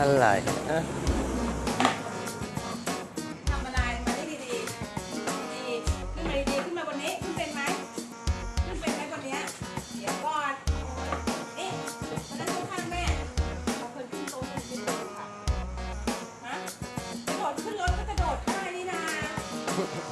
อะไรอะทำอะไรมาได้ดีๆดีขึ้นมาดีๆขึ้นมาบนนี้ขึ้นเป็นไหมขึ้นเป็นไหมบนเนี้ยเดี๋ยวก่อนเอ๊ะมานั่งข้างๆแม่เอาคนขึ้นโต๊ะขึ้นโต๊ะค่ะฮะกระโดดขึ้นรถก็กระโดดได้นี่นาฮะ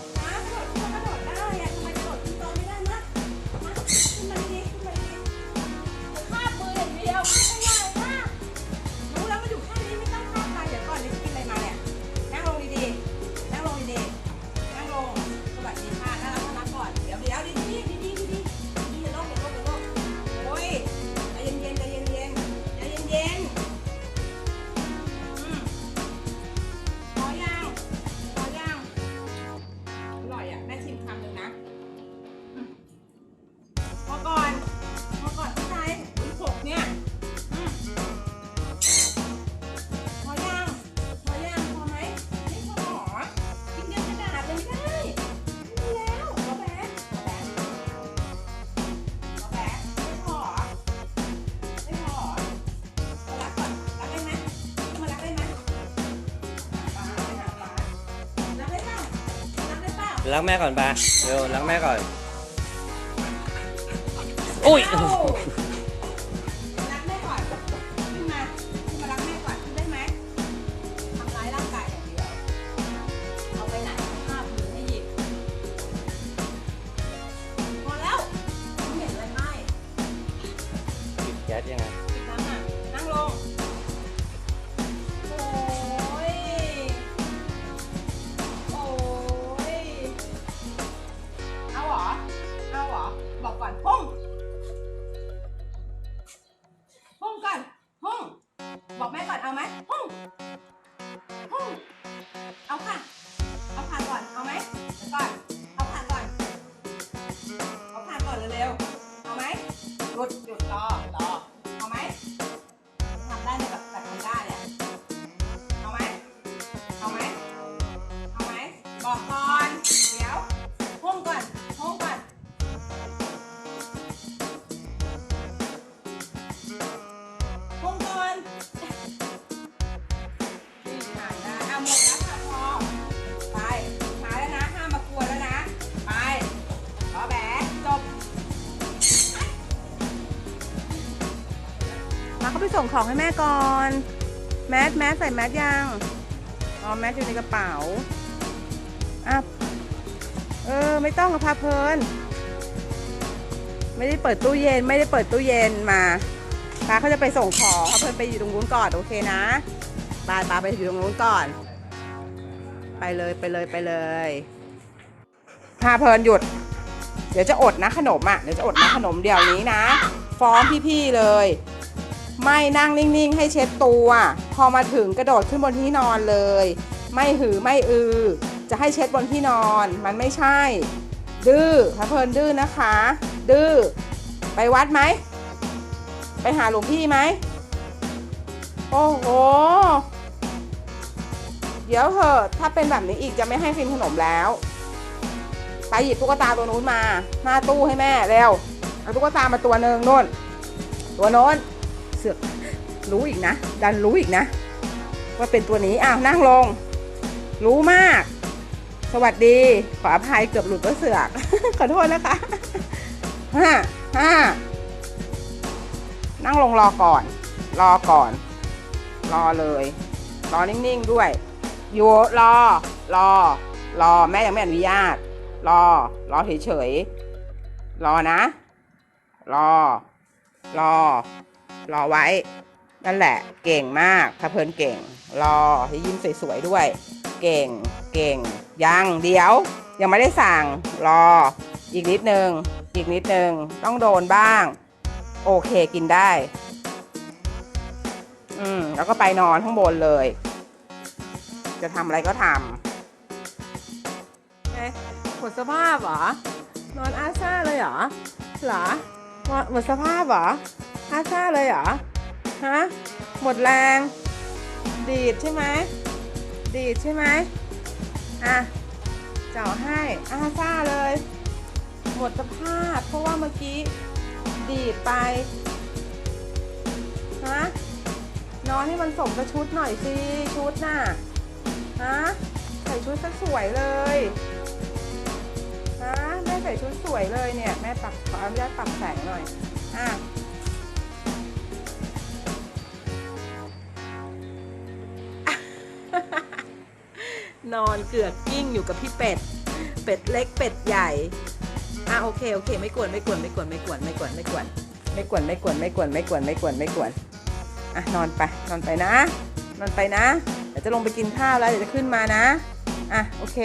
ล่ารักแม่ก่อนปะเร็วรักแม่ก่อน อุ้ยเอ้ารักแม่ก่อนขึ้นมาขึ้นมารักแม่ก่อนขึ้นได้ไหมทำร้ายร่างกายอย่างเดียวเอาไปไหนภาพมือให้หยิบพอแล้วไม่เห็นอะไรไหมปิดแก๊สยังไง บอกแม่ก่อนเอาไหมพุ่งพุ่งเอาค่ะ เอาผ่านก่อน เอาไหมเดี๋ยวก่อน เอาผ่านก่อน เอาผ่านก่อนเร็วๆ เอาไหมหยุดหยุดรอรอ เอาไหมทำได้ไหมแบบแบบทำได้เนี่ยเอาไหมเอาไหมเอาไหมบอกก่อน มาเขาไปส่งของให้แม่ก่อน แมสแมสใส่แมสยังอ๋อแมสอยู่ในกระเป๋าอะเออ ไม่ต้องพาเพลิน ไม่ได้เปิดตู้เย็นไม่ได้เปิดตู้เย็นมาปาเขาจะไปส่งของพาเพลินไปอยู่ตรงนู้นก่อนโอเคนะปาปาไปอยู่ตรงนู้นก่อน ไปเลยไปเลยไปเลยพาเพลินหยุด เดี๋ยวจะอดนะขนมอะเดี๋ยวจะอดนะขนมเดี๋ยวนี้นะ ฟ้องพี่ๆเลย ไม่นั่งนิ่งๆ ให้เช็ดตัว พอมาถึงกระโดดขึ้นบนที่นอนเลย ไม่หือไม่อือ จะให้เช็ดบนที่นอนมันไม่ใช่ ดื้อพระเพลินดื้อนะคะ ดื้อไปวัดไหม ไปหาหลวงพี่ไหม โอ้โห เดี๋ยวเหอะถ้าเป็นแบบนี้อีกจะไม่ให้กินขนมแล้วไปหยิบตุ๊กตาตัวนู้นมา หน้าตู้ให้แม่เร็วเอาตุ๊กตามาตัวหนึ่งนู่น ตัวโน้น เสือกรู้อีกนะ ดันรู้อีกนะ ว่าเป็นตัวนี้อ้าวนั่งลง รู้มาก สวัสดี ขออภัยเกือบหลุดว่าเสือก ขอโทษนะคะห้าห้านั่งลงรอก่อน รอก่อน รอเลย รอนิ่งๆด้วยอยู่รอ รอ รอ แม่ยังไม่อนุญาต รอ รอเฉยๆ รอนะ รอ รอ รอไว้ นั่นแหละเก่งมากถ้าเพลินเก่ง รอให้ยิ้มสวยๆด้วย เก่งเก่งยังเดี๋ยว ยังไม่ได้สั่งรอ อีกนิดนึงอีกนิดนึงต้องโดนบ้าง โอเคกินได้ อืมแล้วก็ไปนอนข้างบนเลย จะทำอะไรก็ทำหมดสภาพเหรอนอนอาซ่าเลยเหรอหรอหมดสภาพเหรอ อาซ่าเลยเหรอ ฮะ หมดแรง ดีดใช่ไหม ดีดใช่ไหมอะ เจ่อให้อาซ่าเลย หมดสภาพ เพราะว่าเมื่อกี้ ดีดไป ฮะ นอนให้มันสมกับชุดหน่อยสิ ชุดน่ะ ฮะ ใส่ชุดสักสวยเลยฮะแม่ใส่ชุดสวยเลยเนี่ย แม่ปรับขออนุญาตปรับแสงหน่อย อะ นอนเกือกกิ้งอยู่กับพี่เป็ด เป็ดเล็กเป็ดใหญ่ อะโอเคโอเค ไม่กวนไม่กวนไม่กวนไม่กวนไม่กวนไม่กวนไม่กวนไม่กวนไม่กวนไม่กวนไม่กวนไม่กวนอะนอนไปนอนไปนะ นอนไปนะ เดี๋ยวจะลงไปกินข้าวแล้วเดี๋ยวจะขึ้นมานะ อะโอเค